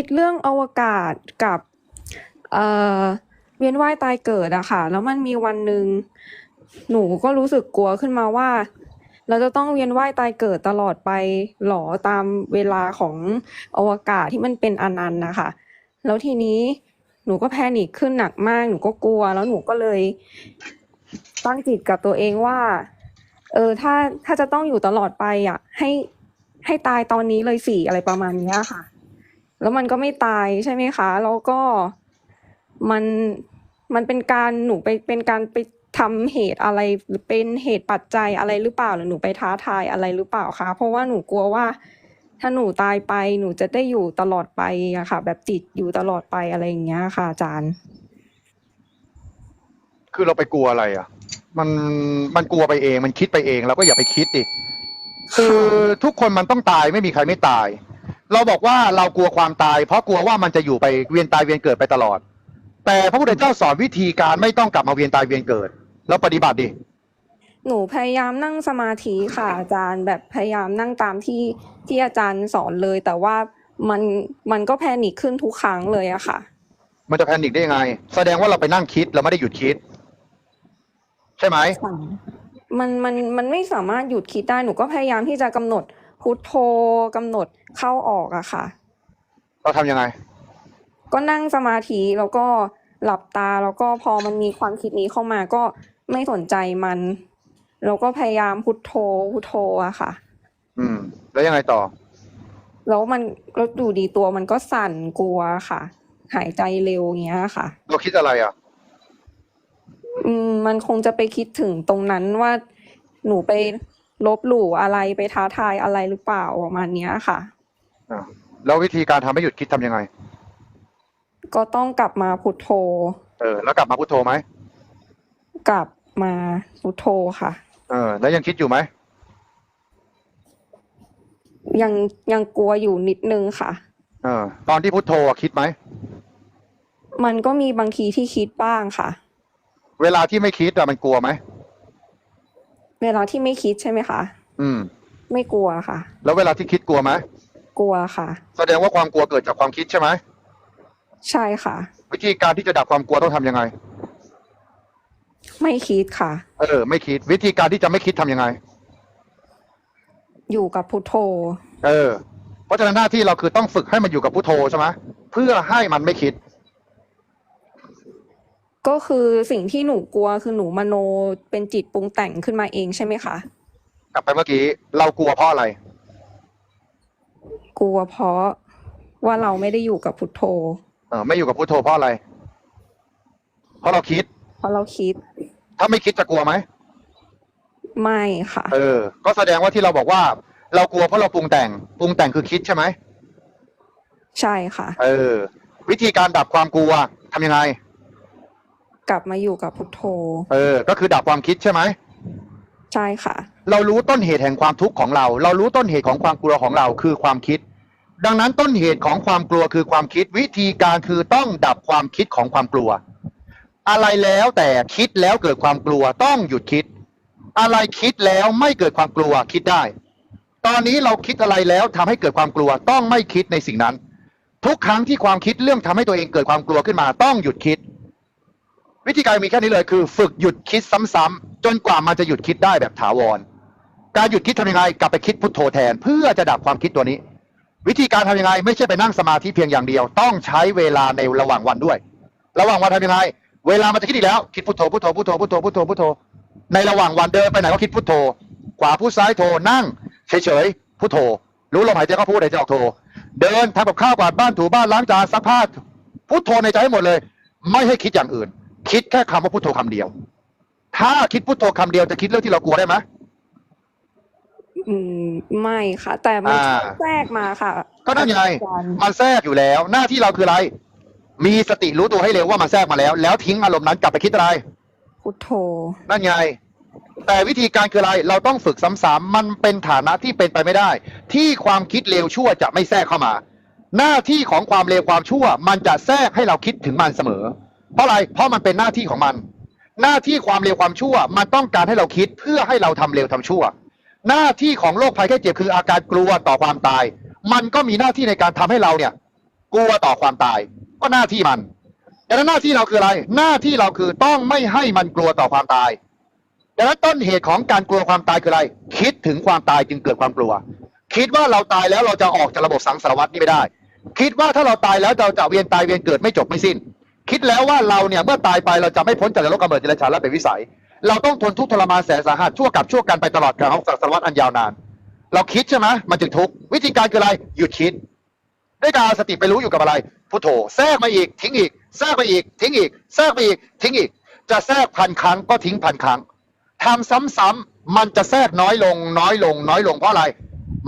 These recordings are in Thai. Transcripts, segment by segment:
คิดเรื่องอวกาศกับเอ่อเวียนว่ายตายเกิดอะค่ะ แล้วมันมีวันหนึ่งหนูก็รู้สึกกลัวขึ้นมาว่า เราจะต้องเวียนว่ายตายเกิดตลอดไปหรอตามเวลาของอวกาศที่มันเป็นอนันต์นะคะ แล้วทีนี้หนูก็แพนิคขึ้นหนักมาก หนูก็กลัว แล้วหนูก็เลยตั้งจิตกับตัวเองว่า เออถ้าถ้าจะต้องอยู่ตลอดไปอะ ให้ให้ตายตอนนี้เลยสิอะไรประมาณเนี้ยค่ะ แล้วมันก็ไม่ตายใช่ไหมคะ แล้วก็มันมันเป็นการหนูไปเป็นการไปทำเหตุอะไรหรือเป็นเหตุปัจจัยอะไรหรือเปล่าหรือหนูไปท้าทายอะไรหรือเปล่าคะเพราะว่าหนูกลัวว่า ถ้าหนูตายไปหนูจะได้อยู่ตลอดไปอะค่ะ แบบติดอยู่ตลอดไปอะไรอย่างเงี้ยค่ะ อาจารย์ คือเราไปกลัวอะไรอะ มันมันกลัวไปเอง มันคิดไปเองเราก็อย่าไปคิดดิคือทุกคนมันต้องตายไม่มีใครไม่ตาย เราบอกว่าเรากลัวความตาย เพราะกลัวว่ามันจะอยู่ไปเวียนตายเวียนเกิดไปตลอด แต่พระพุทธเจ้าสอนวิธีการไม่ต้องกลับมาเวียนตายเวียนเกิด แล้วปฏิบัติดิ หนูพยายามนั่งสมาธิค่ะอาจารย์แบบพยายามนั่งตามที่ที่อาจารย์สอนเลย แต่ว่ามันมันก็แพนิคขึ้นทุกครั้งเลยอะค่ะ มันจะแพนิคได้ยังไง แสดงว่าเราไปนั่งคิดเราไม่ได้หยุดคิด ใช่ไหม มันมันมันไม่สามารถหยุดคิดได้หนูก็พยายามที่จะกำหนดพุทโธกำหนด เข้าออกอะค่ะ เราทำยังไง ก็นั่งสมาธิแล้วก็หลับตาแล้วก็พอมันมีความคิดนี้เข้ามาก็ไม่สนใจมันแล้วก็พยายามพุทโธพุทโธอะค่ะ อืม แล้วยังไงต่อ แล้วมันแล้วดูดีตัวมันก็สั่นกลัวค่ะ หายใจเร็วอย่างเงี้ยค่ะ เราคิดอะไรอะ อืมมันคงจะไปคิดถึงตรงนั้นว่าหนูไปลบหลู่อะไรไปท้าทายอะไรหรือเปล่าประมาณเนี้ยค่ะ อ่าแล้ววิธีการทำให้หยุดคิดทำยังไง ก็ต้องกลับมาพุทโธ เออ แล้วกลับมาพุทโธไหมกลับมาพุทโธค่ะ เออ แล้วยังคิดอยู่ไหมยังยังกลัวอยู่นิดนึงค่ะ เออ ตอนที่พุทโธอะคิดไหม มันก็มีบางทีที่คิดบ้างค่ะ เวลาที่ไม่คิดอะมันกลัวไหม เวลาที่ไม่คิดใช่ไหมคะ อืม ไม่กลัวค่ะ แล้วเวลาที่คิดกลัวไหม กลัวค่ะ แสดงว่าความกลัวเกิดจากความคิดใช่ไหมใช่ค่ะ วิธีการที่จะดับความกลัวต้องทำยังไง ไม่คิดค่ะ เออ ไม่คิด วิธีการที่จะไม่คิดทำยังไง อยู่กับพุทโธ เออ เพราะฉะนั้นหน้าที่เราคือต้องฝึกให้มันอยู่กับพุทโธใช่ไหมเพื่อให้มันไม่คิด ก็คือสิ่งที่หนูกลัวคือหนูมโนเป็นจิตปรุงแต่งขึ้นมาเองใช่ไหมคะ กลับไปเมื่อกี้ เรากลัวเพราะอะไร กลัวเพราะว่าเราไม่ได้อยู่กับพุทโธเออไม่อยู่กับพุทโธเพราะอะไร เพราะเราคิด เพราะเราคิด ถ้าไม่คิดจะกลัวไหม ไม่ค่ะ เออ ก็แสดงว่าที่เราบอกว่า เรากลัวเพราะเราปรุงแต่ง ปรุงแต่งคือคิดใช่ไหม ใช่ค่ะ เออ วิธีการดับความกลัวทำยังไง กลับมาอยู่กับพุทโธ เออ ก็คือดับความคิดใช่ไหม ใช่ค่ะ เรารู้ต้นเหตุแห่งความทุกข์ของเรา เรารู้ต้นเหตุของความกลัวของเราคือความคิด ดังนั้นต้นเหตุของความกลัวคือความคิดวิธีการคือต้องดับความคิดของความกลัว อะไรแล้วแต่คิดแล้วเกิดความกลัวต้องหยุดคิด อะไรคิดแล้วไม่เกิดความกลัวคิดได้ ตอนนี้เราคิดอะไรแล้วทำให้เกิดความกลัวต้องไม่คิดในสิ่งนั้น ทุกครั้งที่ความคิดเรื่องทำให้ตัวเองเกิดความกลัวขึ้นมาต้องหยุดคิด วิธีการมีแค่นี้เลยคือ ฝึกหยุดคิดซ้ำๆจนกว่ามันจะหยุดคิดได้แบบถาวร การหยุดคิดทำยังไงกลับไปคิดพุทโธแทน เพื่อจะดับความคิดตัวนี้ วิธีการทำยังไง ไม่ใช่ไปนั่งสมาธิเพียงอย่างเดียว ต้องใช้เวลาในระหว่างวันด้วย ระหว่างวันทำยังไง เวลามันจะคิดอีกแล้ว คิดพุทโธพุทโธพุทโธพุทโธพุทโธพุทโธในระหว่างวันเดินไปไหนก็คิดพุทโธ ขวาพูดซ้ายโธนั่งเฉยๆพุทโธ รู้ลมหายใจก็พูดหายใจออกโธเดินทำกับข้าวกวาดบ้านถูบ้านล้างจานซักผ้าพุทโธในใจให้หมดเลย ไม่ให้คิดอย่างอื่น คิดแค่คำว่าพุทโธคำเดียว ถ้าคิดพุทโธคำเดียวจะคิดเรื่องที่เรากลัวได้ไหม อืมไม่ค่ะ แต่มันอ่า แทรกมาค่ะก็นั่นไงอาจารย์มันแทรกอยู่แล้ว หน้าที่เราคืออะไร มีสติรู้ตัวให้เร็วว่ามันแทรกมาแล้ว แล้วทิ้งอารมณ์นั้นกลับไปคิดอะไร พุทโธ นั่นไง แต่วิธีการคืออะไร เราต้องฝึกซ้ำๆ มันเป็นฐานะที่เป็นไปไม่ได้ ที่ความคิดเลวชั่วจะไม่แทรกเข้ามา หน้าที่ของความเลวความชั่ว มันจะแทรกให้เราคิดถึงมันเสมอ เพราะอะไร เพราะมันเป็นหน้าที่ของมัน หน้าที่ความเลวความชั่ว มันต้องการให้เราคิดเพื่อให้เราทำเลวทำชั่ว หน้าที่ของโรคภัยแค่เจ็บคืออาการกลัวต่อความตาย มันก็มีหน้าที่ในการทำให้เราเนี่ย กลัวต่อความตาย ก็หน้าที่มันดังนั้นหน้าที่เราคืออะไร หน้าที่เราคือต้องไม่ให้มันกลัวต่อความตายดังนั้นต้นเหตุของการกลัวความตายคืออะไร คิดถึงความตายจึงเกิดความกลัว คิดว่าเราตายแล้วเราจะออกจากระบบสังสารวัฏนี้ไม่ได้ คิดว่าถ้าเราตายแล้วเราจะเวียนตายเวียนเกิดไม่จบไม่สิ้น คิดแล้วว่าเราเนี่ยเมื่อตายไปเราจะไม่พ้นจากนรกกำเนิดเดรัจฉานและเป็นวิสัย เราต้องทนทุกข์ทรมานแสนสาหัสชั่วกับชั่วกันไปตลอดกาลของสังสารวัฏอันยาวนาน เราคิดใช่ไหมมันจึงทุกข์วิธีการคืออะไรหยุดคิดด้วยการสติไปรู้อยู่กับอะไรพุทโธแทรกมาอีก ทิ้งอีกแทรกมาอีก ทิ้งอีกแทรกมาอีก ทิ้งอีก จะแทรกพันครั้งก็ทิ้งพันครั้งทำซ้ำๆมันจะแทรกน้อยลง น้อยลง น้อยลงเพราะอะไร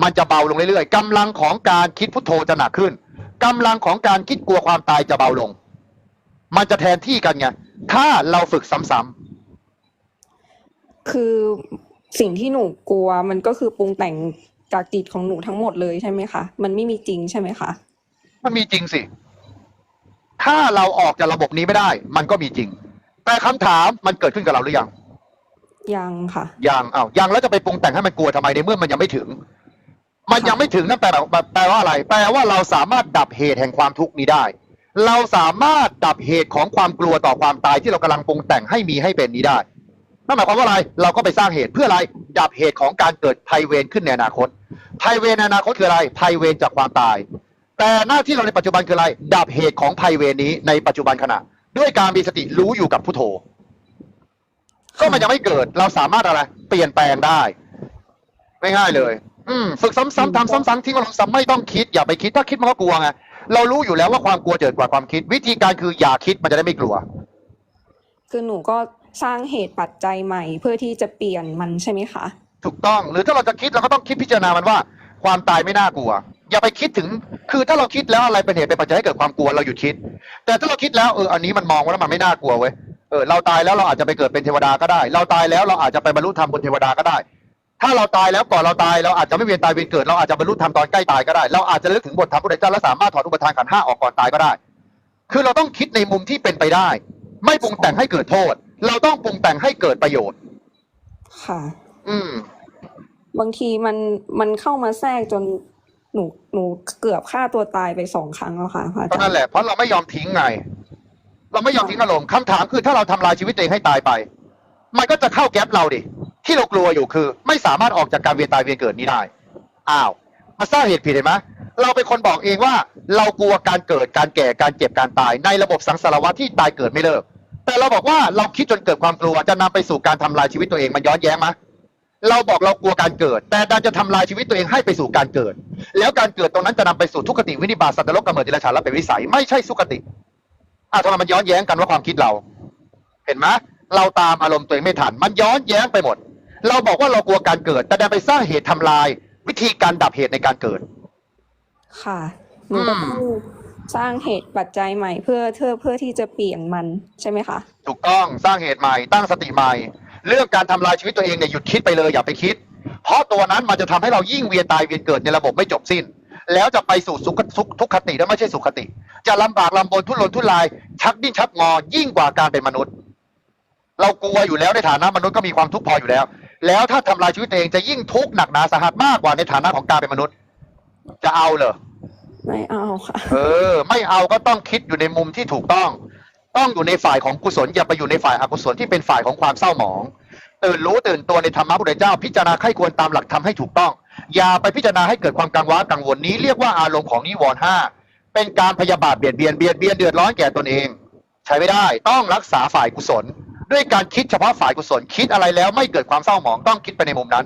มันจะเบาลงเรื่อยๆกำลังของการคิดพุทโธจะหนักขึ้นกำลังของการคิดกลัวความตายจะเบาลง มันจะแทนที่กันไงถ้าเราฝึกซ้ำๆ คือสิ่งที่หนูกลัวมันก็คือปรุงแต่งจากจิตของหนูทั้งหมดเลยใช่ไหมคะ มันไม่มีจริงใช่ไหมคะ มันมีจริงสิ ถ้าเราออกจากระบบนี้ไม่ได้ มันก็มีจริง แต่คำถามมันเกิดขึ้นกับเราหรือยัง ยังค่ะ ยังอ้าวยังแล้วจะไปปรุงแต่งให้มันกลัวทำไมในเมื่อมันยังไม่ถึง มันยังไม่ถึงนั่นแปลว่าแปลว่าอะไร แปลว่าเราสามารถดับเหตุแห่งความทุกข์นี้ได้ เราสามารถดับเหตุของความกลัวต่อความตายที่เรากำลังปรุงแต่งให้มีให้เป็นนี้ได้ นั่นหมายความว่าอะไร เราก็ไปสร้างเหตุเพื่ออะไร ดับเหตุของการเกิดภัยเวรขึ้นในอนาคต ภัยเวรในอนาคตคืออะไร ภัยเวรจากความตาย แต่หน้าที่เราในปัจจุบันคืออะไร ดับเหตุของภัยเวรนี้ในปัจจุบันขณะ ด้วยการมีสติรู้อยู่กับพุทโธ ก็มันยังไม่เกิด เราสามารถอะไร เปลี่ยนแปลงได้ ไม่ง่ายเลย อืมฝึกซ้ำๆทำซ้ำๆทิ้งก็ลงซ้ำไม่ต้องคิด อย่าไปคิด ถ้าคิดมันก็กลัวไง เรารู้อยู่แล้วว่าความกลัวเกิดกว่าความคิด วิธีการคืออย่าคิดมันจะได้ไม่กลัว คือหนูก็ สร้างเหตุปัจจัยใหม่ เพื่อที่จะเปลี่ยนมันใช่ไหมคะ ถูกต้องหรือถ้าเราจะคิดเราก็ต้องคิดพิจารณามันว่า ความตายไม่น่ากลัว อย่าไปคิดถึงคือถ้าเราคิดแล้วอะไรเป็นเหตุเป็นปัจจัยให้เกิดความกลัวเราหยุดคิด แต่ถ้าเราคิดแล้วเอออันนี้มันมองว่ามันไม่น่ากลัวเว้ยเออเราตายแล้วเราอาจจะไปเกิดเป็นเทวดาก็ได้ เราตายแล้วเราอาจจะไปบรรลุธรรมบนเทวดาก็ได้ ถ้าเราตายแล้วก่อนเราตายเราอาจจะไม่เวียนตายเวียนเกิด เราอาจจะบรรลุธรรมตอนใกล้ตายก็ได้ เราอาจจะลึกถึงบทธรรมพุทธเจ้าและสามารถถอดอุปทานขันห้าออกก่อนตายก็ได้ คือเราต้องคิดในมุมที่เป็นไปได้ ไม่ปรุงแต่งให้เกิดโทษ เราต้องปรุงแต่งให้เกิดประโยชน์ ค่ะ อืม บางทีมันมันเข้ามาแทรกจนหนูหนูเกือบฆ่าตัวตายไปสองครั้งแล้วค่ะพระอาก็จารนั่นย์แหละเพราะเราไม่ยอมทิ้งไง เราไม่ยอมทิ้งอารมณ์คำถามคือถ้าเราทำลายชีวิตตัวเองให้ตายไป มันก็จะเข้าแก๊ปเราดิที่เรากลัวอยู่คือ ไม่สามารถออกจากการเวียนตายเวียนเกิดนี้ได้อ้าวมาสร้างเหตุผิดเห็นไหมเราเป็นคนบอกเองว่า เรากลัวการเกิดการแก่การเจ็บการตายในระบบสังสารวัฏที่ตายเกิดไม่เลิก แต่เราบอกว่าเราคิดจนเกิดความกลัวจะนำไปสู่การทำลายชีวิตตัวเองมันย้อนแย้งไหมเราบอกเรากลัวการเกิด แต่ดันจะทำลายชีวิตตัวเองให้ไปสู่การเกิด แล้วการเกิดตรงนั้นจะนำไปสู่ทุกขติวินิบาตสัตว์นรกกำเนิดเดรัจฉานและเป็นวิสัยไม่ใช่สุขติอะทำไมมันย้อนแย้งกันว่าความคิดเรา เห็นไหมเราตามอารมณ์ตัวเองไม่ทัน มันย้อนแย้งไปหมด เราบอกว่าเรากลัวการเกิด แต่ดันไปสร้างเหตุทำลาย วิธีการดับเหตุในการเกิด ค่ะหนูก็ต้อง สร้างเหตุปัจจัยใหม่เพื่อเพื่อเพื่อที่จะเปลี่ยนมันใช่ไหมคะ ถูกต้องสร้างเหตุใหม่ตั้งสติใหม่ เรื่องการทำลายชีวิตตัวเองเนี่ยหยุดคิดไปเลยอย่าไปคิด เพราะตัวนั้นมันจะทำให้เรายิ่งเวียนตายเวียนเกิดในระบบไม่จบสิ้น แล้วจะไปสู่สุขทุกทุกขติและไม่ใช่สุขติ จะลำบากลำบนทุรนทุราย ชักดิ้นชักงอยิ่งกว่าการเป็นมนุษย์ เรากลัวอยู่แล้วในฐานะมนุษย์ก็มีความทุกข์พออยู่แล้ว แล้วถ้าทำลายชีวิตตัวเองจะยิ่งทุกข์หนักหนาสาหัสมากกว่าในฐานะของการเป็นมนุษย์ จะเอาเหรอ ไม่เอาค่ะ เออ ไม่เอาก็ต้องคิดอยู่ในมุมที่ถูกต้อง ต้องอยู่ในฝ่ายของกุศลอย่าไปอยู่ในฝ่ายอกุศลที่เป็นฝ่ายของความเศร้าหมองตื่นรู้ตื่นตัวในธรรมะพุทธเจ้า พิจารณาไข้ควรตามหลักธรรมให้ถูกต้อง อย่าไปพิจารณาให้เกิดความกังวลกังวลนี้เรียกว่าอารมณ์ของนิวรณ์ห้าเป็นการพยาบาทเบียดเบียนเบียดเบียนเดือดร้อนแก่ตนเอง ใช้ไม่ได้ต้องรักษาฝ่ายกุศล ด้วยการคิดเฉพาะฝ่ายกุศลคิดอะไรแล้วไม่เกิดความเศร้าหมองต้องคิดไปในมุมนั้น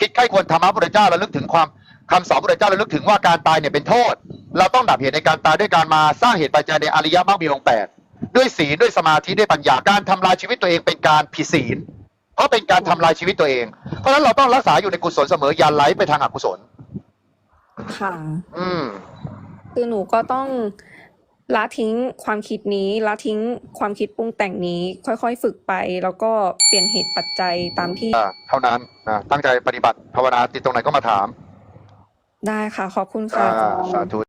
คิดไข้ควรธรรมะพุทธเจ้าระลึกถึงความคำสอนพุทธเจ้าระลึกถึงว่าการตายเนี่ยเป็นโทษ เราต้องดับเหตุในการตายด้วยการมาสร้างเหตุปัจจัยในอริยมรรคมีองค์แปดด้วยศีลด้วยสมาธิด้วยปัญญาการทำลายชีวิตตัวเองเป็นการผิดศีล เพราะเป็นการทำลายชีวิตตัวเอง เพราะฉะนั้นเราต้องรักษาอยู่ในกุศลเสมออย่าไหลไปทางอกุศล ค่ะ อืม คือหนูก็ต้องละทิ้งความคิดนี้ละทิ้งความคิดปรุงแต่งนี้ ค่อยๆ ฝึกไป แล้วก็เปลี่ยนเหตุปัจจัยตามที่อ่าเท่านั้นนะตั้งใจปฏิบัติภาวนาติดตรงไหนก็มาถาม ได้ค่ะ ขอบคุณค่ะ อ่าอาจารย์สาธุ